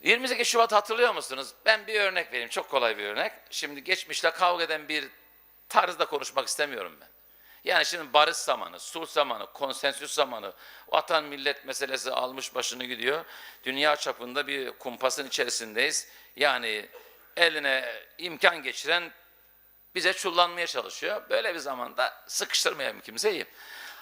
28 Şubat hatırlıyor musunuz? Ben bir örnek vereyim. Çok kolay bir örnek. Şimdi geçmişle kavga eden bir tarzda konuşmak istemiyorum ben. Yani şimdi barış zamanı, sulh zamanı, konsensüs zamanı, vatan millet meselesi almış başını gidiyor. Dünya çapında bir kumpasın içerisindeyiz. Yani eline imkan geçiren bize çullanmaya çalışıyor. Böyle bir zamanda sıkıştırmayalım kimseyi.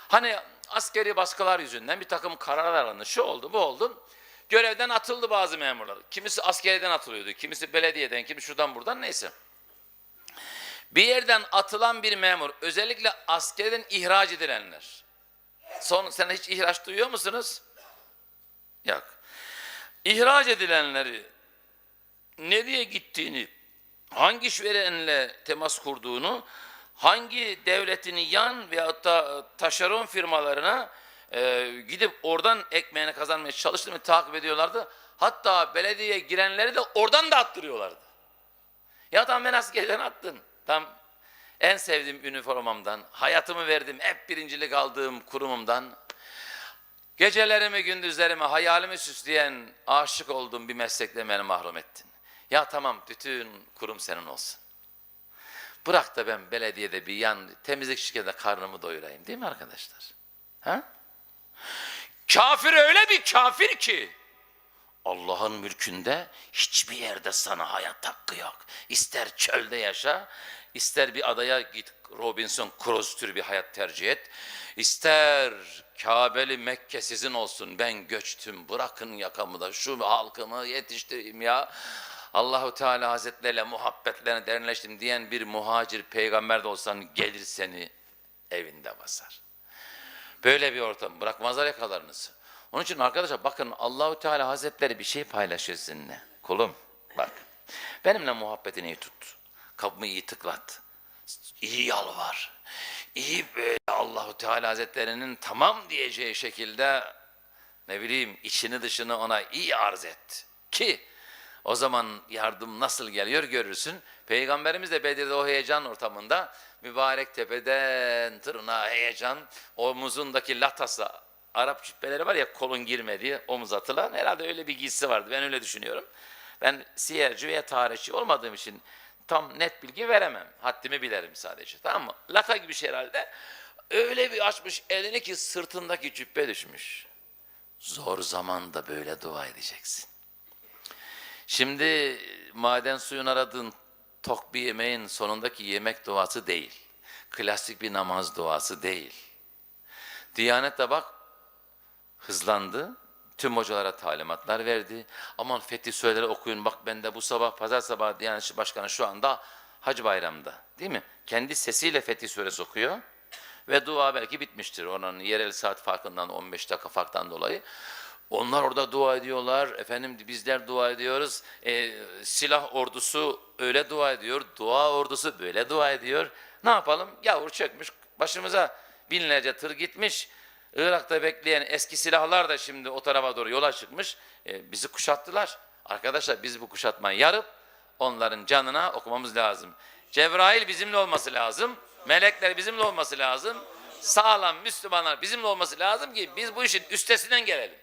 Hani askeri baskılar yüzünden bir takım kararlar alındı. Şu oldu, bu oldu. Görevden atıldı bazı memurlar. Kimisi askeriden atılıyordu, kimisi belediyeden, kimisi şuradan buradan neyse. Bir yerden atılan bir memur, özellikle askerden ihraç edilenler. Son, sen hiç ihraç duyuyor musunuz? Yok. İhraç edilenleri nereye gittiğini, hangi işverenle temas kurduğunu, hangi devletin yan veyahut da taşeron firmalarına e, gidip oradan ekmeğini kazanmaya çalıştığını takip ediyorlardı. Hatta belediyeye girenleri de oradan da attırıyorlardı. Ya tamam ben askerden attım. Tam en sevdiğim üniformamdan, hayatımı verdim, hep birincilik aldığım kurumumdan, gecelerimi, gündüzlerimi, hayalimi süsleyen, aşık olduğum bir meslekle beni mahrum ettin. Ya tamam bütün kurum senin olsun. Bırak da ben belediyede bir yan temizlik şirketinde karnımı doyurayım değil mi arkadaşlar? Ha? Kafir öyle bir kafir ki Allah'ın mülkünde hiçbir yerde sana hayat hakkı yok. İster çölde yaşa, ister bir adaya git Robinson Crusoe türü bir hayat tercih et. İster Kabe'li Mekke sizin olsun ben göçtüm bırakın yakamı da şu halkımı yetiştireyim ya. Allahu Teala Hazretleriyle muhabbetlerine derinleştim diyen bir muhacir peygamber de olsan gelir seni evinde basar. Böyle bir ortam bırakmazlar yakalarınızı. Onun için arkadaşlar bakın Allahu Teala Hazretleri bir şey paylaşıyor sizinle. Kulum bak benimle muhabbetini iyi tut. Kapımı iyi tıklat. İyi yalvar. İyi böyle Allahu Teala Hazretleri'nin tamam diyeceği şekilde ne bileyim içini dışını ona iyi arz et. Ki o zaman yardım nasıl geliyor görürsün. Peygamberimiz de Bedir'de o heyecan ortamında mübarek tepeden tırnağa heyecan omuzundaki latasa Arap cübbeleri var ya kolun girmediği omuz atılan herhalde öyle bir giysi vardı. Ben öyle düşünüyorum. Ben siyerci veya tarihçi olmadığım için tam net bilgi veremem. Haddimi bilirim sadece. Tamam mı? Lata gibi şey herhalde. Öyle bir açmış elini ki sırtındaki cübbe düşmüş. Zor zamanda böyle dua edeceksin. Şimdi maden suyun aradığın tok bir yemeğin sonundaki yemek duası değil. Klasik bir namaz duası değil. Diyanet de bak hızlandı. Tüm hocalara talimatlar verdi. Aman Fethi Söyleri okuyun. Bak ben de bu sabah, pazar sabahı Diyanet Başkanı şu anda Hacı Bayram'da. Değil mi? Kendi sesiyle Fethi Suresi okuyor. Ve dua belki bitmiştir. Onun yerel saat farkından 15 dakika farktan dolayı. Onlar orada dua ediyorlar. Efendim bizler dua ediyoruz. E, silah ordusu öyle dua ediyor. Dua ordusu böyle dua ediyor. Ne yapalım? Yavur çökmüş. Başımıza binlerce tır gitmiş. Irak'ta bekleyen eski silahlar da şimdi o tarafa doğru yola çıkmış. E, bizi kuşattılar. Arkadaşlar biz bu kuşatmayı yarıp onların canına okumamız lazım. Cebrail bizimle olması lazım. Melekler bizimle olması lazım. Sağlam Müslümanlar bizimle olması lazım ki biz bu işin üstesinden gelelim.